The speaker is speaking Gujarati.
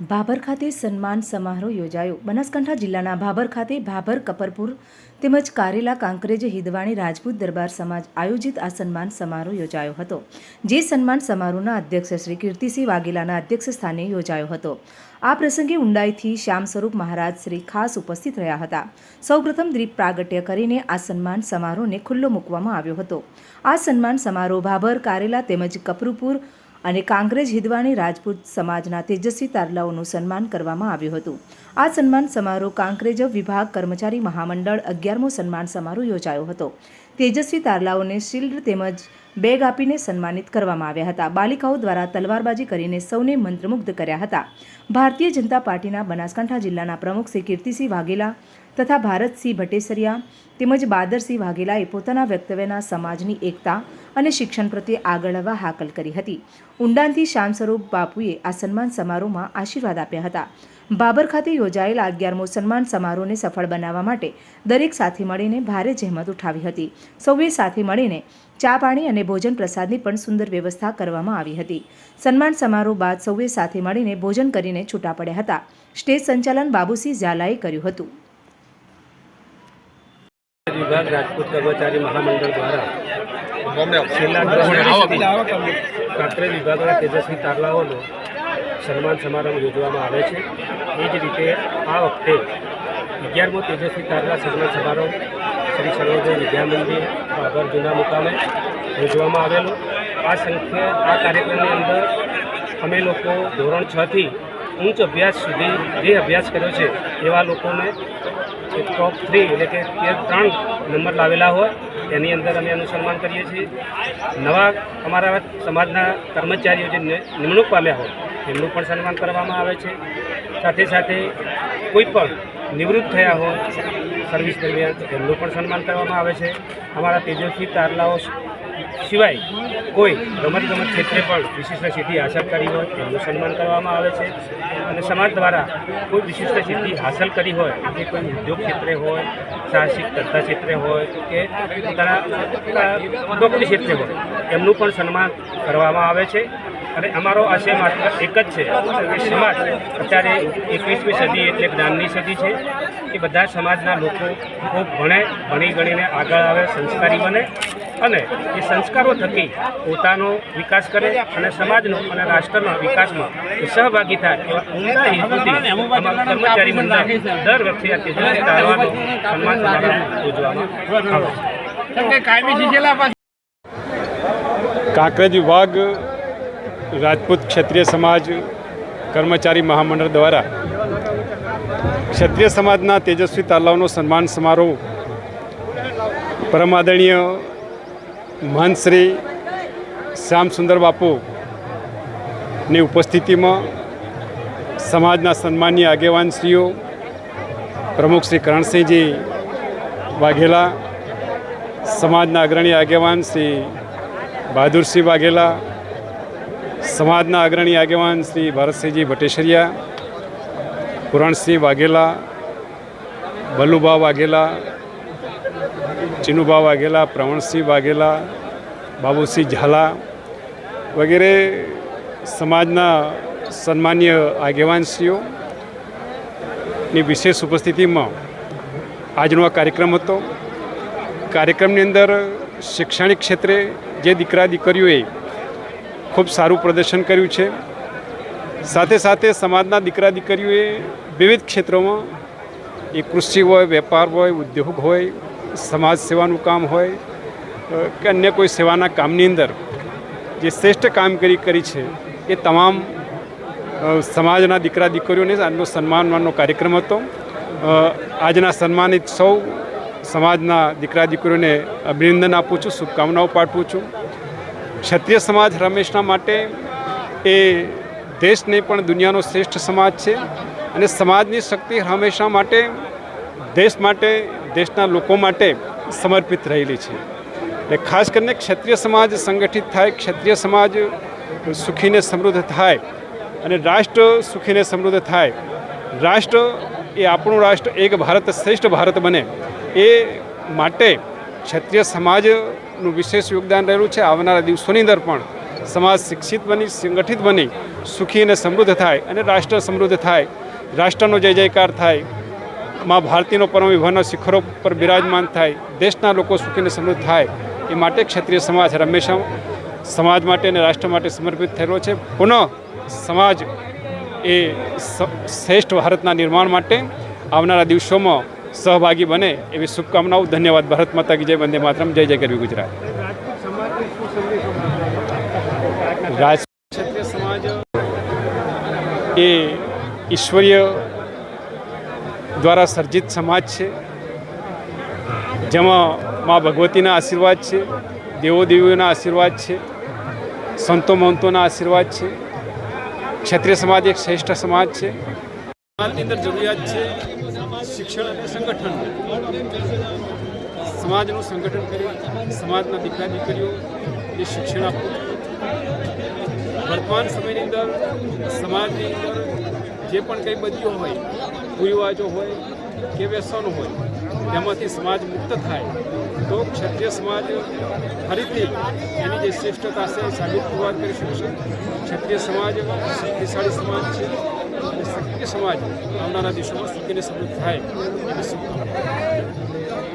ભાભર ખાતે સન્માન સમારોહ યોજાયો. બનાસકાંઠા જિલ્લાના ભાભર ખાતે ભાભર કપરપુર તેમજ કારેલા કાંકરેજ હિદવાણી રાજપૂત દરબાર સમાજ આયોજિત આ સન્માન સમારોહ યોજાયો હતો. જે સન્માન સમારોહના અધ્યક્ષ શ્રી કીર્તિસિંહ વાઘેલાના અધ્યક્ષ સ્થાને યોજાયો હતો. આ પ્રસંગે ઊંડાઈથી શ્યામ સ્વરૂપ મહારાજ શ્રી ખાસ ઉપસ્થિત રહ્યા હતા. સૌપ્રથમ દ્વીપ પ્રાગટ્ય કરીને આ સન્માન સમારોહને ખુલ્લો મૂકવામાં આવ્યો હતો. આ સન્માન સમારોહ ભાભર, કારેલા તેમજ કપરુપુર અને કાંગ્રેજ હિદવાણી રાજપૂત સમાજના તેજસ્વી તારલાઓનું સન્માન કરવામાં આવ્યું હતું. આ સન્માન સમારોહ કાંકરેજ વિભાગ કર્મચારી મહામંડળ અગિયારમો સન્માન સમારોહ યોજાયો હતો. તેજસ્વી તારલાઓને શિલ્ડ તેમજ બેગ આપીને સન્માનિત કરવામાં આવ્યા હતા. બાલિકાઓ દ્વારા તલવારબાજી કરીને સૌને મંત્રમુગ્ધ કર્યા હતા. ભારતીય જનતા પાર્ટીના બનાસકાંઠા જિલ્લાના પ્રમુખ શ્રી કીર્તિસિંહ વાઘેલા તથા ભારતસિંહ ભટ્ટેસરિયા તેમજ બાદરસિંહ વાઘેલાએ પોતાના વ્યક્તવ્યના સમાજની એકતા અને શિક્ષણ પ્રત્યે આગળ આવવા હાકલ કરી હતી. ઊંડાણથી શ્યામ સ્વરૂપ બાપુએ આ સન્માન સમારોહમાં આશીર્વાદ આપ્યા હતા. બાબર ખાતે યોજાયેલા અગિયારમો સન્માન સમારોહને સફળ બનાવવા માટે દરેક સાથે મળીને ભારે જહેમત ઉઠાવી હતી. સૌએ સાથે મળીને ચા પાણી અને ભોજન પ્રસાદની પણ સુંદર વ્યવસ્થા કરવામાં આવી હતી. સન્માન સમારોહ બાદ સૌએ સાથે મળીને ભોજન કરીને છૂટા પડ્યા હતા. સ્ટેજ સંચાલન બાબુસિંહ ઝાલાએ કર્યું હતું. વિભાગ રાજપૂત કર્મચારી મહામંડળ દ્વારા છેલ્લા વિભાગના તેજસ્વી તારલાઓનો સન્માન સમારંભ યોજવામાં આવે છે. એ જ રીતે આ વખતે અગિયારમો તેજસ્વી તારલા સન્માન સમારોહ શ્રી સર્વોદય વિદ્યા મંદિર બાબર જૂના મુકામે યોજવામાં આવેલો. આ સંખ્યા, આ કાર્યક્રમની અંદર અમે લોકો ધોરણ છથી ઉચ્ચ અભ્યાસ સુધી જે અભ્યાસ કર્યો છે, એવા લોકોને ટોપ થ્રી એટલે કે ત્રણ નંબર લાવેલા હોય, એની અંદર અમે એનું સન્માન કરીએ છીએ. નવા અમારા સમાજના કર્મચારીઓ જે નિમણૂક પામ્યા હોય એમનું પણ સન્માન કરવામાં આવે છે. સાથે સાથે કોઈ પણ નિવૃત્ત થયા હોય સર્વિસ દરમિયાન એમનું પણ સન્માન કરવામાં આવે છે. અમારા તેજસ્વી તારલાઓ સિવાય કોઈ રમત ગમત ક્ષેત્રે પણ વિશિષ્ટ સિદ્ધિ હાંસલ કરી હોય એમનું સન્માન કરવામાં આવે છે. અને સમાજ દ્વારા કોઈ વિશિષ્ટ સિદ્ધિ હાંસલ કરી હોય જે કોઈ ઉદ્યોગ ક્ષેત્રે હોય, સાહસિક કરતા ક્ષેત્રે હોય, કે પોતાના નોકરી ક્ષેત્રે હોય એમનું પણ સન્માન કરવામાં આવે છે. અને અમારો આશય માત્ર એક જ છે. કે સમાજ અત્યારે એકવીસમી સદી એટલે જ્ઞાનની સદી છે કે બધા સમાજના લોકો ખૂબ ભણે ભણી ગણીને આગળ આવે સંસ્કારી બને અને એ સંસ્કારો થકી પોતાનો વિકાસ કરે અને સમાજનો અને રાષ્ટ્રના વિકાસમાં એ સહભાગી થાય એવા ઉમદા હેતુથી અમારા કર્મચારી મંડળ દર વખતે આ તેજસ્વી તારવાનો સન્માન સમારંભ યોજવામાં આવે છે. કાંકરેજ વિભાગ રાજપૂત ક્ષત્રિય સમાજ કર્મચારી મહામંડળ દ્વારા ક્ષત્રિય સમાજના તેજસ્વી તાલાઓનો સન્માન સમારોહ પરમ આદરણીય મહંત શ્રી શ્યામસુંદર બાપુની ઉપસ્થિતિમાં સમાજના સન્માનીય આગેવાનશ્રીઓ પ્રમુખ શ્રી કરણસિંહજી વાઘેલા, સમાજના અગ્રણી આગેવાન શ્રી બહાદુરસિંહ વાઘેલા સમાજના અગ્રણી આગેવાન શ્રી ભરતસિંહજી ભટ્ટેસરિયા પુરાણસિંહ વાઘેલા બલ્લુભા વાઘેલા ચિનુભા વાઘેલા, પ્રવણસિંહ વાઘેલા, બાબુસિંહ ઝાલા વગેરે સમાજના સન્માન્ય આગેવાનશ્રીઓની વિશેષ ઉપસ્થિતિમાં આજનો આ કાર્યક્રમ હતો. કાર્યક્રમની અંદર શૈક્ષણિક ક્ષેત્રે જે દીકરા દીકરીઓએ ખૂબ સારું પ્રદર્શન કર્યું છે. સાથે સાથે સમાજના દીકરા દીકરીઓએ વિવિધ ક્ષેત્રોમાં એ કૃષિ હોય, વેપાર હોય, ઉદ્યોગ હોય, સમાજ સેવાનું કામ હોય કે અન્ય કોઈ સેવાના કામની અંદર જે શ્રેષ્ઠ કામગીરી કરી છે, એ તમામ સમાજના દીકરા દીકરીઓને આજનો સન્માનવાનો કાર્યક્રમ હતો. આજના સન્માનિત સૌ સમાજના દીકરા દીકરીઓને અભિનંદન આપું છું, શુભકામનાઓ પાઠવું છું. ક્ષત્રિય સમાજ રમેશના માટે એ દેશ નહીં પણ દુનિયાનો શ્રેષ્ઠ સમાજ છે અને સમાજની શક્તિ હંમેશા માટે દેશ માટે, દેશના લોકો માટે સમર્પિત રહેલી છે. એટલે ખાસ કરીને ક્ષત્રિય સમાજ સંગઠિત થાય, ક્ષત્રિય સમાજ સુખીને સમૃદ્ધ થાય અને રાષ્ટ્ર સુખીને સમૃદ્ધ થાય. રાષ્ટ્ર એ આપણું રાષ્ટ્ર, એક ભારત શ્રેષ્ઠ ભારત બને એ માટે ક્ષત્રિય સમાજનું વિશેષ યોગદાન રહેલું છે. આવનારા દિવસોની અંદર પણ સમાજ શિક્ષિત બની, સંગઠિત બની, સુખી અને સમૃદ્ધ થાય અને રાષ્ટ્ર સમૃદ્ધ થાય. રાષ્ટ્રનો જય જયકાર થાય. મા ભારતીનો પરમ વિભાવના શિખરો પર બિરાજમાન થાય. દેશના લોકો સુખી અને સમૃદ્ધ થાય. એ માટે ક્ષત્રિય સમાજ હંમેશા સમાજ માટે અને રાષ્ટ્ર માટે સમર્પિત થયેલો છે. પુનઃ સમાજ એ શ્રેષ્ઠ ભારતના નિર્માણ માટે આવનારા દિવસોમાં સહભાગી બને એવી શુભકામનાઓ. ધન્યવાદ. ભારત માતા કી જય. વંદે માતરમ. જય જય કરવી ગુજરાત. રાજપૂત એ ઈશ્વરીય દ્વારા સર્જિત સમાજ છે. જેમાં મા ભગવતીના આશીર્વાદ છે. દેવો દેવીઓના આશીર્વાદ છે. સંતો મહંતોના આશીર્વાદ છે. ક્ષત્રિય સમાજ એક શ્રેષ્ઠ સમાજ છે જરૂરિયાત છે. શિક્ષણ અને સંગઠન. સમાજનું સંગઠન કરી સમાજના દીકરા દીકરીઓ એ શિક્ષણ આપવું વર્તમાન સમયની અંદર, સમાજની અંદર જે પણ કંઈ બદીઓ હોય કુરિવાજો હોય કે વ્યસનો હોય તેમાંથી સમાજ મુક્ત થાય. તો ક્ષત્રિય સમાજ ફરીથી એની જે શ્રેષ્ઠતા છે સાબિત પુરવાર કરી શકશે ક્ષત્રિય સમાજ શક્તિશાળી સમાજ છે. ક્ષત્રિય સમાજ આવનારા દિવસોમાં સુખીને સમૃદ્ધ થાય. એવી શુભકામના